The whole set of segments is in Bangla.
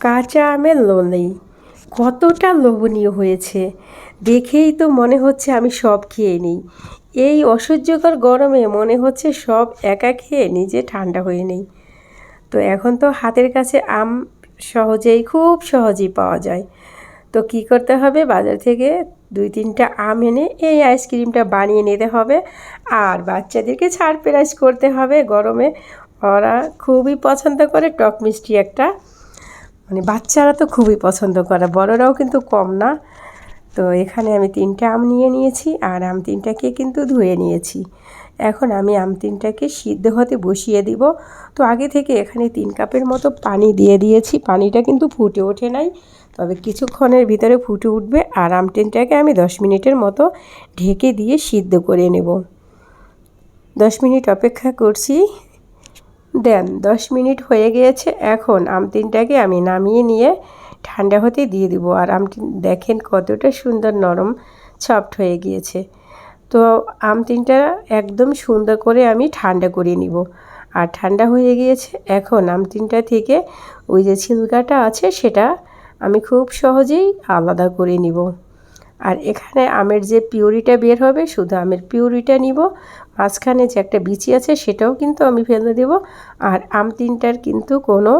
কাঁচা আমের লোনেই কতটা লোভনীয় হয়েছে। দেখেই তো মনে হচ্ছে আমি সব খেয়ে নিই। এই অসহ্যকর গরমে মনে হচ্ছে সব একা খেয়ে নিজে ঠান্ডা হয়ে নেই। তো এখন তো হাতের কাছে আম সহজেই, খুব সহজেই পাওয়া যায়। তো কি করতে হবে? বাজার থেকে দুই তিনটা আম এনে এই আইসক্রিমটা বানিয়ে নিতে হবে। আর বাচ্চাদেরকে ছাড় প্রাইস করতে হবে। গরমে ওরা খুবই পছন্দ করে টক মিষ্টি একটা। মানে বাচ্চারা তো খুবই পছন্দ করে, বড়রাও কিন্তু কম না। তো এখানে আমি তিনটা আম নিয়ে নিয়েছি আর আম তিনটাকে কিন্তু ধুয়ে নিয়েছি। এখন আমি আম তিনটাকে সিদ্ধ হতে বসিয়ে দিব। তো আগে থেকে এখানে তিন কাপের মতো পানি দিয়ে দিয়েছি, পানিটা কিন্তু ফুটে ওঠে নাই। তবে কিছুক্ষণের ভিতরে ফুটে উঠবে আর আম তিনটাকে আমি দশ মিনিটের মতো ঢেকে দিয়ে সিদ্ধ করে নেব। দশ মিনিট অপেক্ষা করছি। দেন, দশ মিনিট হয়ে গিয়েছে, এখন আম তিনটাকে আমি নামিয়ে নিয়ে ঠান্ডা হতে দিয়ে দিব। আর আমটি দেখেন কতটা সুন্দর নরম, সফট হয়ে গিয়েছে। তো আম তিনটা একদম সুন্দর করে আমি ঠান্ডা করে নিব। আর ঠান্ডা হয়ে গিয়েছে, এখন আম তিনটা থেকে ওই যে ছিলকাটা আছে, সেটা আমি খুব সহজেই আলাদা করে নিব। আর এখানে আমের যে পিউরিটা বের হবে, শুধু আমের পিউরিটা নিব। মাঝখানে যে একটা বিচি আছে, সেটাও কিন্তু আমি ফেলে দেব। আর আম তিনটার কিন্তু কোনো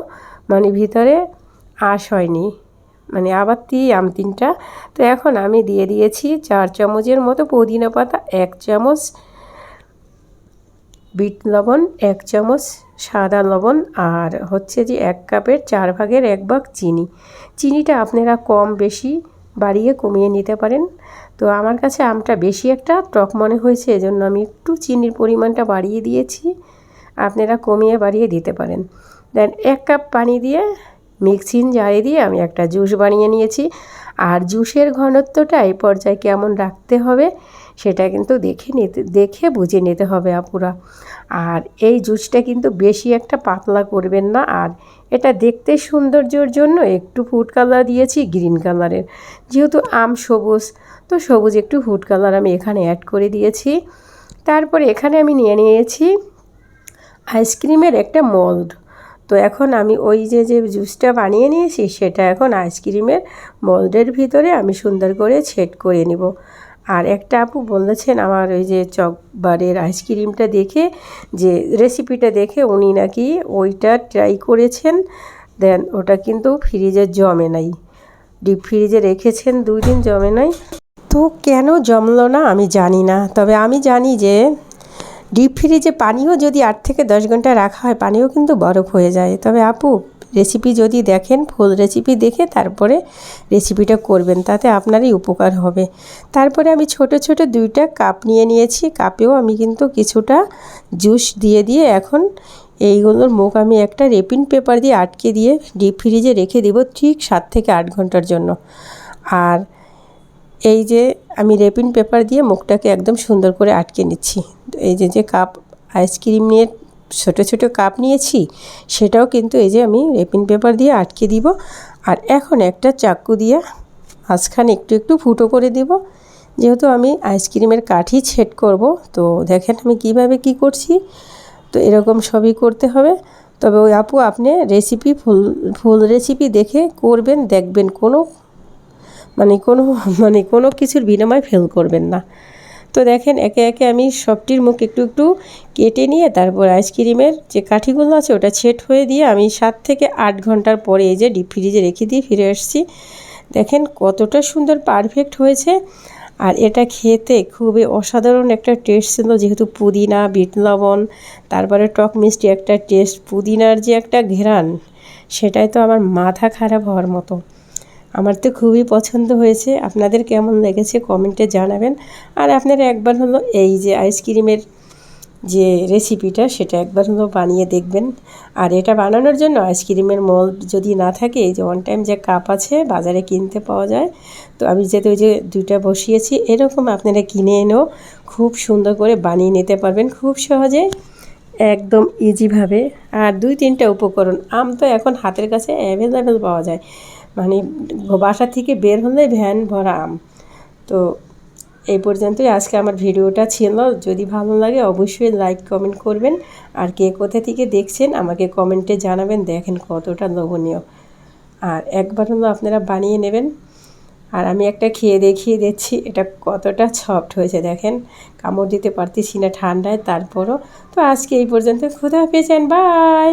মানে ভিতরে আশ হয়নি। মানে আবার দিই আম তিনটা। তো এখন আমি দিয়ে দিয়েছি চার চামচের মতো পুদিনা পাতা, এক চামচ বিট লবণ, এক চামচ সাদা লবণ আর হচ্ছে যে এক কাপের চার ভাগের এক ভাগ চিনি। চিনিটা আপনারা কম বেশি বাড়িয়ে কমিয়ে নিতে পারেন। তো আমার কাছে আমটা বেশি একটা টক মনে হয়েছে, এজন্য আমি একটু চিনির পরিমাণটা বাড়িয়ে দিয়েছি। আপনারা কমিয়ে বাড়িয়ে দিতে পারেন। দেন এক কাপ পানি দিয়ে মিক্সিং জারে দিয়ে আমি একটা জুস বানিয়ে নিয়েছি। আর জুসের ঘনত্বটা এই পর্যায়ে কেমন রাখতে হবে সেটা কিন্তু দেখে নিতে, দেখে বুঝে নিতে হবে আপুরা। আর এই জুসটা কিন্তু বেশি একটা পাতলা করবেন না। আর এটা দেখতে সৌন্দর্যর জন্য একটু ফুড কালার দিয়েছি গ্রিন কালারের। যেহেতু আম সবুজ, তো সবুজ একটু ফুড কালার আমি এখানে অ্যাড করে দিয়েছি। তারপর এখানে আমি নিয়ে নিয়েছি আইসক্রিমের একটা মোল্ড। তো এখন আমি ওই যে যে জুসটা বানিয়ে নিয়েছি, সেটা এখন আইসক্রিমের মোল্ডের ভিতরে আমি সুন্দর করে ছেট করে নিব। আর একটা আপু বলেছেন আমার ওই যে চকবারের আইসক্রিমটা দেখে, যে রেসিপিটা দেখে উনি নাকি ওইটা ট্রাই করেছেন দেন ওটা কিন্তু ফ্রিজে জমে নাই। ডিপ ফ্রিজে রেখেছেন দুই দিন জমে নাই। তো কেন জমলো না আমি জানি না, তবে আমি জানি যে ডিপ ফ্রিজে পানিও যদি আট থেকে দশ ঘণ্টা রাখা হয়, পানিও কিন্তু বরফ হয়ে যায়। তবে আপু রেসিপি যদি দেখেন ফুল রেসিপি দেখে তারপরে রেসিপিটা করবেন, তাতে আপনারই উপকার হবে। তারপরে আমি ছোট ছোট দুইটা কাপ নিয়ে নিয়েছি। কাপেও আমি কিন্তু কিছুটা জুস দিয়ে দিয়ে এখন এইগুলোর মুখ আমি একটা রেপিন পেপার দিয়ে আটকে দিয়ে ডিপ ফ্রিজে রেখে দেব ঠিক সাত থেকে আট ঘণ্টার জন্য। আর এই যে আমি রেপিন পেপার দিয়ে মুখটাকে একদম সুন্দর করে আটকে নিচ্ছি। এই যে যে কাপ আইসক্রিম নিয়ে ছোটো ছোটো কাপ নিয়েছি, সেটাও কিন্তু এই যে আমি রেপিন পেপার দিয়ে আটকে দিব। আর এখন একটা চাকু দিয়ে মাঝখানে একটু একটু ফুটো করে দিব। যেহেতু আমি আইসক্রিমের কাঠি ছেট করব, তো দেখেন আমি কীভাবে কি করছি। তো এরকম সবই করতে হবে। তবে ওই আপু, আপনি রেসিপি ফুল ফুল রেসিপি দেখে করবেন, দেখবেন কোনো মানে কোনো মানে কোনো কিছুর বিনিময় ফেল করবেন না। তো দেখেন, একে একে আমি সবটির মুখ একটু একটু কেটে নিয়ে তারপর আইসক্রিমের যে কাঠিগুলো আছে ওটা ছেট হয়ে দিয়ে আমি সাত থেকে আট ঘণ্টার পরে এই যে ডিপ ফ্রিজে রেখে দিয়ে ফিরে আসছি। দেখেন কতটা সুন্দর পারফেক্ট হয়েছে। আর এটা খেতে খুবই অসাধারণ একটা টেস্ট ছিল, যেহেতু পুদিনা, বিট লবণ, তারপরে টক মিষ্টি একটা টেস্ট, পুদিনার যে একটা ঘেরান সেটাই তো আমার মাথা খারাপ হওয়ার মতো। আমার তো খুবই পছন্দ হয়েছে। আপনাদের কেমন লেগেছে কমেন্টে জানাবেন। আর আপনারা একবার হলো এই যে আইসক্রিমের যে রেসিপিটা সেটা একবার হলো বানিয়ে দেখবেন। আর এটা বানানোর জন্য আইসক্রিমের মোল্ড যদি না থাকে, এই যে ওয়ান টাইম যে কাপ আছে, বাজারে কিনতে পাওয়া যায়। তো আমি যেহেতু ওই যে দুইটা বসিয়েছি, এরকম আপনারা কিনে এনেও খুব সুন্দর করে বানিয়ে নিতে পারবেন খুব সহজে, একদম ইজিভাবে আর দুই তিনটা উপকরণ, আম তো এখন হাতের কাছে অ্যাভেলেবেল পাওয়া যায়। মানে বাসা থেকে বের হলে ভ্যান ভরা আম। তো এই পর্যন্তই আজকে আমার ভিডিওটা ছিল। যদি ভালো লাগে অবশ্যই লাইক কমেন্ট করবেন। আর কে কোথা থেকে দেখছেন আমাকে কমেন্টে জানাবেন। দেখেন কতটা লোভনীয়। আর একবার হলো আপনারা বানিয়ে নেবেন। আর আমি একটা খেয়ে দেখিয়ে দিচ্ছি, এটা কতটা সফট হয়েছে দেখেন। কামড় দিতে পারতেছি না ঠান্ডায়, তারপরও। তো আজকে এই পর্যন্ত। ক্ষুধা পেয়েছেন বাই